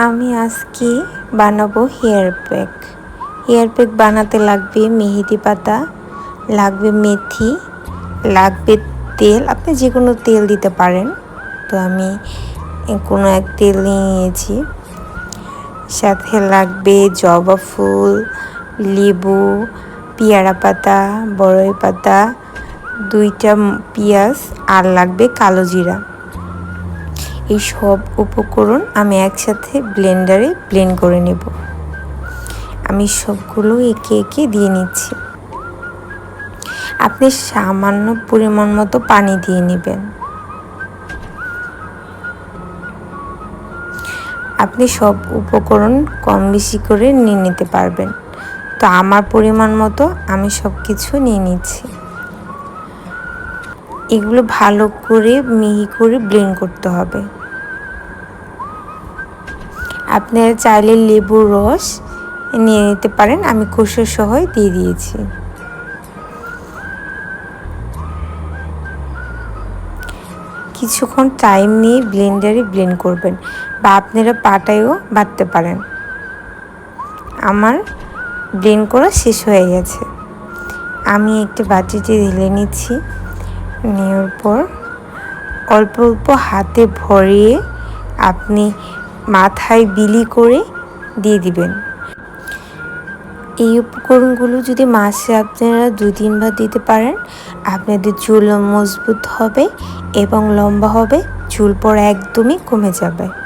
আমি আজকে বানাবো হেয়ার প্যাক হেয়ার প্যাক বানাতে লাগবে মেহেদি পাতা, লাগবে মেথি, লাগবে তেল। আপনি যে কোনো তেল দিতে পারেন। তো আমি কোনো এক তেল নিয়ে নিয়েছি। সাথে লাগবে জবা ফুল, লেবু, পেয়ারা পাতা, বড়ই পাতা, দুইটা পেঁয়াজ, আর লাগবে কালো জিরা। এই সব উপকরণ আমি একসাথে ব্লেন্ডারে ব্লেন্ড করে নেব। আমি সবগুলো একে একে দিয়ে নিচ্ছি। আপনি সামান্য পরিমাণ মতো পানি দিয়ে নেবেন। আপনি সব উপকরণ কম বেশি করে নিয়ে নিতে পারবেন। তো আমার পরিমাণ মতো আমি সব কিছু নিয়ে নিচ্ছি। এগুলো ভালো করে মিহি করে ব্লেন্ড করতে হবে। আপনারা চাইলে লেবুর রস নিয়ে নিতে পারেন, আমি খোসা সহ দিয়ে দিয়েছি। কিছুক্ষণ টাইম নিয়ে ব্লেন্ডারে ব্লেন্ড করবেন বা আপনারা পাটায়ও বাটতে পারেন। আমার ব্লেন্ড করা শেষ হয়ে গেছে। আমি একটি বাটিতে ঢেলে নিচ্ছি। নেওয়ার পর অল্প অল্প হাতে ভরিয়ে আপনি মাথায় বিলি করে দিয়ে দিবেন। এই উপকরণগুলো যদি মাসে আপনারা দু তিনবার দিতে পারেন, আপনাদের চুল মজবুত হবে এবং লম্বা হবে, চুল পর একদমই কমে যাবে।